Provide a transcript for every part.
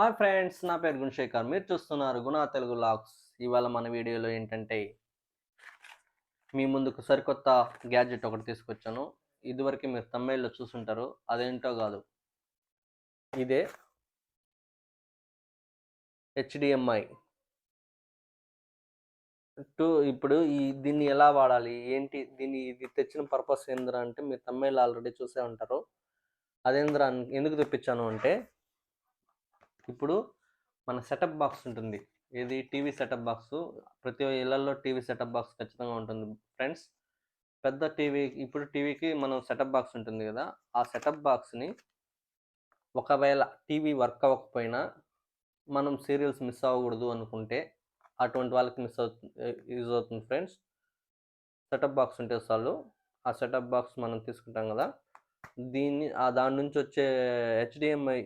Hi friends నా పేరు గుణశేఖర్. మీరు చూస్తున్నారు గుణ తెలుగు లాగ్స్ ఇవాళ మన వీడియోలో ఏంటంటే మీ ముందుకు సరికొత్త గ్యాడ్జెట్ ఒకటి తీసుకొచ్చాను. ఇదివరకు మీరు తమిళ్ళో చూసుంటారు. అదేంటో కాదు. ఇదే హెచ్డిఎంఐ టు ఇప్పుడు ఈ దీన్ని ఎలా వాడాలి? ఏంటి? దీన్ని ఇది తెచ్చిన పర్పస్ ఏంద్రా అంటే మీరు తమిళ్ ఆల్రెడీ చూసే ఉంటారు. అదేంద్రా ఎందుకు తెప్పించాను అంటే ఇప్పుడు మన సెటప్ బాక్స్ ఉంటుంది. ఇది టీవీ సెటప్ బాక్స్. ప్రతి ఇళ్ళలో టీవీ సెటప్ బాక్స్ ఖచ్చితంగా ఉంటుంది. ఫ్రెండ్స్ పెద్ద టీవీ ఇప్పుడు టీవీకి మనం సెటప్ బాక్స్ ఉంటుంది కదా ఆ సెటప్ బాక్స్ని ఒకవేళ టీవీ వర్క్ అవ్వకపోయినా మనం సీరియల్స్ మిస్ అవ్వకూడదు అనుకుంటే అటువంటి వాళ్ళకి మిస్ అవుతుంది యూజ్ అవుతుంది ఫ్రెండ్స్. సెటప్ బాక్స్ ఉంటే చాలు. ఆ సెటప్ బాక్స్ మనం తీసుకుంటాం కదా దీన్ని దాని నుంచి వచ్చే హెచ్డిఎంఐ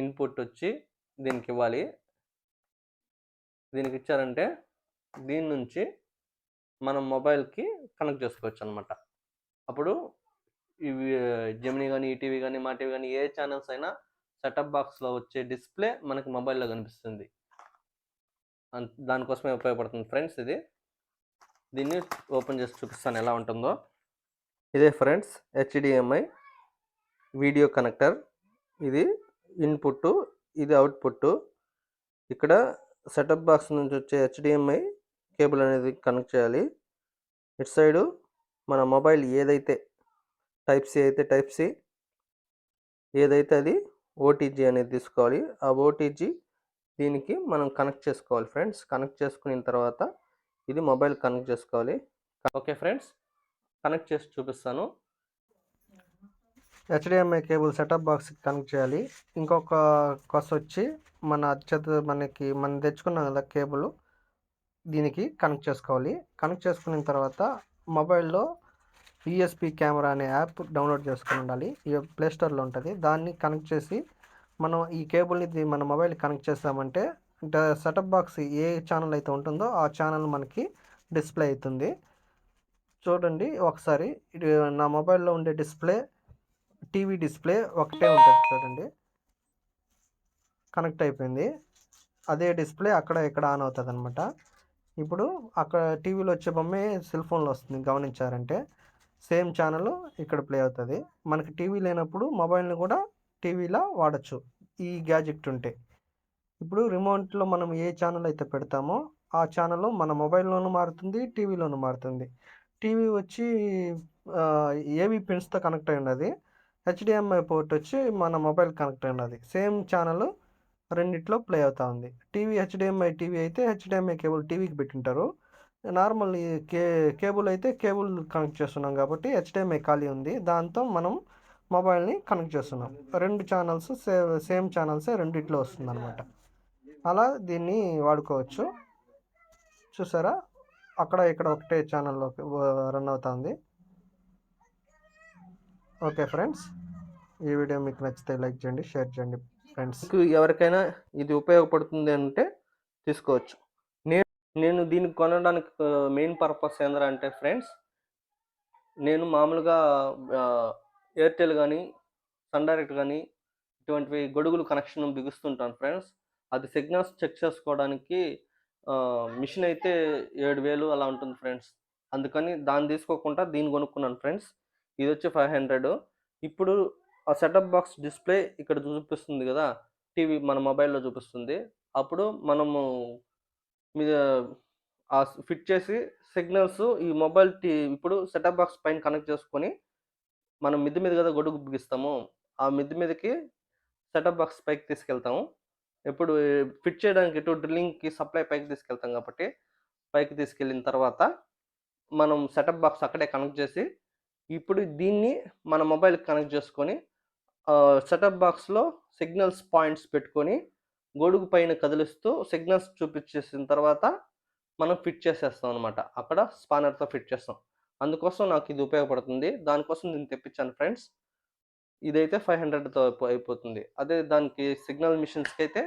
ఇన్పుట్ వచ్చి దీనికి ఇవ్వాలి దీనికి ఇచ్చారంటే దీని నుంచి మనం మొబైల్కి కనెక్ట్ చేసుకోవచ్చు అనమాట అప్పుడు ఇవి జెమినీ కానీ ఈటీవీ కానీ మా టీవీ కానీ ఏ ఛానల్స్ అయినా సెటప్ బాక్స్లో వచ్చే డిస్ప్లే మనకి మొబైల్లో కనిపిస్తుంది. దానికోసమే ఉపయోగపడుతుంది ఫ్రెండ్స్ ఇది. దీన్ని ఓపెన్ చేసి చూపిస్తాను ఎలా ఉంటుందో. ఇదే ఫ్రెండ్స్ హెచ్డిఎంఐ వీడియో కనెక్టర్. ఇది ఇన్పుట్ ఇది అవుట్పుట్ ఇక్కడ సెటప్ బాక్స్ నుంచి వచ్చే హెచ్డిఎంఐ కేబుల్ అనేది కనెక్ట్ చేయాలి. ఇటు సైడు మన మొబైల్ ఏదైతే టైప్ సి అయితే టైప్ సి ఏదైతే అది ఓటీజీ అనేది తీసుకోవాలి. ఆ ఓటీజీ దీనికి మనం కనెక్ట్ చేసుకోవాలి ఫ్రెండ్స్. కనెక్ట్ చేసుకున్న తర్వాత ఇది మొబైల్ కనెక్ట్ చేసుకోవాలి. ఓకే ఫ్రెండ్స్ కనెక్ట్ చేసి చూపిస్తాను. HDMI cable setup box connect చేయాలి. ఇంకొక కస్ వచ్చి మన అత్యంత మనకి మనం తెచ్చుకున్నాం కదా కేబుల్ దీనికి కనెక్ట్ చేసుకోవాలి. కనెక్ట్ చేసుకున్న తర్వాత మొబైల్లో యూఎస్పి కెమెరా అనే యాప్ డౌన్లోడ్ చేసుకుని ఉండాలి. ఈ ప్లేస్టోర్లో ఉంటుంది. దాన్ని కనెక్ట్ చేసి మనం ఈ కేబుల్ని మన మొబైల్ కనెక్ట్ చేసామంటే సెటప్ బాక్స్ ఏ ఛానల్ అయితే ఉంటుందో ఆ ఛానల్ మనకి డిస్ప్లే అవుతుంది. చూడండి ఒకసారి నా మొబైల్లో ఉండే డిస్ప్లే టీవీ డిస్ప్లే ఒకటే ఉంటుంది చూడండి. కనెక్ట్ అయిపోయింది. అదే డిస్ప్లే అక్కడ ఇక్కడ ఆన్ అవుతుంది అనమాట ఇప్పుడు అక్కడ టీవీలో వచ్చే బొమ్మే సెల్ ఫోన్లో వస్తుంది గమనించారంటే. సేమ్ ఛానల్ ఇక్కడ ప్లే అవుతుంది. మనకి టీవీ లేనప్పుడు మొబైల్ని కూడా టీవీలో వాడచ్చు. ఈ గ్యాజెట్ ఉంటే. ఇప్పుడు రిమోట్లో మనం ఏ ఛానల్ అయితే పెడతామో ఆ ఛానల్ మన మొబైల్లోనూ మారుతుంది టీవీలోనూ మారుతుంది. టీవీ వచ్చి ఏవి పిన్స్తో కనెక్ట్ అయి ఉన్నది హెచ్డిఎంఐ పోర్ట్ వచ్చి మన మొబైల్ కనెక్ట్ అయినది. సేమ్ ఛానల్ రెండిట్లో ప్లే అవుతా ఉంది. టీవీ హెచ్డిఎంఐ టీవీ అయితే హెచ్డిఎంఐ కేబుల్ టీవీకి పెట్టింటారు. నార్మల్ కే కేబుల్ అయితే కేబుల్ కనెక్ట్ చేస్తున్నాం కాబట్టి హెచ్డిఎంఐ ఖాళీ ఉంది. దాంతో మనం మొబైల్ని కనెక్ట్ చేస్తున్నాం. రెండు ఛానల్స్ సే సేమ్ ఛానల్సే రెండిట్లో వస్తుంది అనమాట అలా దీన్ని వాడుకోవచ్చు. చూసారా? అక్కడ ఇక్కడ ఒకటే ఛానల్లో రన్ అవుతుంది ఓకే ఫ్రెండ్స్ ఈ వీడియో మీకు నచ్చితే లైక్ చేయండి షేర్ చేయండి ఫ్రెండ్స్. ఎవరికైనా ఇది ఉపయోగపడుతుంది అంటే తీసుకోవచ్చు. నేను నేను దీన్ని కొనడానికి మెయిన్ పర్పస్ ఏంద్రా అంటే ఫ్రెండ్స్ నేను మామూలుగా ఎయిర్టెల్ కానీ సన్ డైరెక్ట్ కానీ ఇటువంటివి గొడుగులు కనెక్షన్ బిగుస్తుంటాను ఫ్రెండ్స్. అది సిగ్నల్స్ చెక్ చేసుకోవడానికి మిషన్ అయితే ఏడు వేలు అలా ఉంటుంది ఫ్రెండ్స్. అందుకని దాన్ని తీసుకోకుండా దీన్ని కొనుక్కున్నాను ఫ్రెండ్స్. ఇది వచ్చి ఫైవ్ హండ్రెడ్ ఇప్పుడు ఆ సెటప్ బాక్స్ డిస్ప్లే ఇక్కడ చూపిస్తుంది కదా టీవీ మన మొబైల్లో చూపిస్తుంది. అప్పుడు మనము మీద ఆ ఫిట్ చేసి సిగ్నల్స్ ఈ మొబైల్ టీ ఇప్పుడు సెటప్ బాక్స్ పైన కనెక్ట్ చేసుకొని మనం మిద్ది మీద కదా గొడుగు బిగిస్తాము. ఆ మిద్ది మీదకి సెటప్ బాక్స్ పైకి తీసుకెళ్తాము. ఎప్పుడు ఫిట్ చేయడానికి ఇటు డ్రిల్లింగ్కి సప్లై పైకి తీసుకెళ్తాం కాబట్టి పైకి తీసుకెళ్ళిన తర్వాత మనం సెటప్ బాక్స్ అక్కడే కనెక్ట్ చేసి ఇప్పుడు దీన్ని మన మొబైల్ కనెక్ట్ చేసుకొని సెటప్ బాక్స్లో సిగ్నల్స్ పాయింట్స్ పెట్టుకొని గొడుగు పైన కదిలిస్తూ సిగ్నల్స్ చూపించేసిన తర్వాత మనం ఫిట్ చేసేస్తాం అనమాట అక్కడ స్పానర్తో ఫిట్ చేస్తాం. అందుకోసం నాకు ఇది ఉపయోగపడుతుంది. దానికోసం నేను తెప్పించాను ఫ్రెండ్స్. ఇదైతే ఫైవ్ హండ్రెడ్తో అయిపోతుంది. అదే దానికి సిగ్నల్ మిషన్స్కి అయితే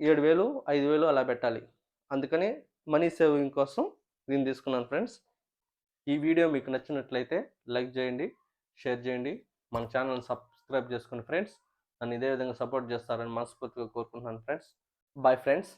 ఏడు వేలు ఐదు వేలు అలా పెట్టాలి. అందుకని మనీ సేవింగ్ కోసం దీన్ని తీసుకున్నాను ఫ్రెండ్స్. ఈ వీడియో మీకు నచ్చినట్లయితే లైక్ చేయండి షేర్ చేయండి. మన ఛానల్ సబ్స్క్రైబ్ చేసుకోండి ఫ్రెండ్స్ నన్ను ఇదే విధంగా సపోర్ట్ చేస్తారని మనస్ఫూర్తిగా కోరుకుంటున్నాను ఫ్రెండ్స్. Bye friends.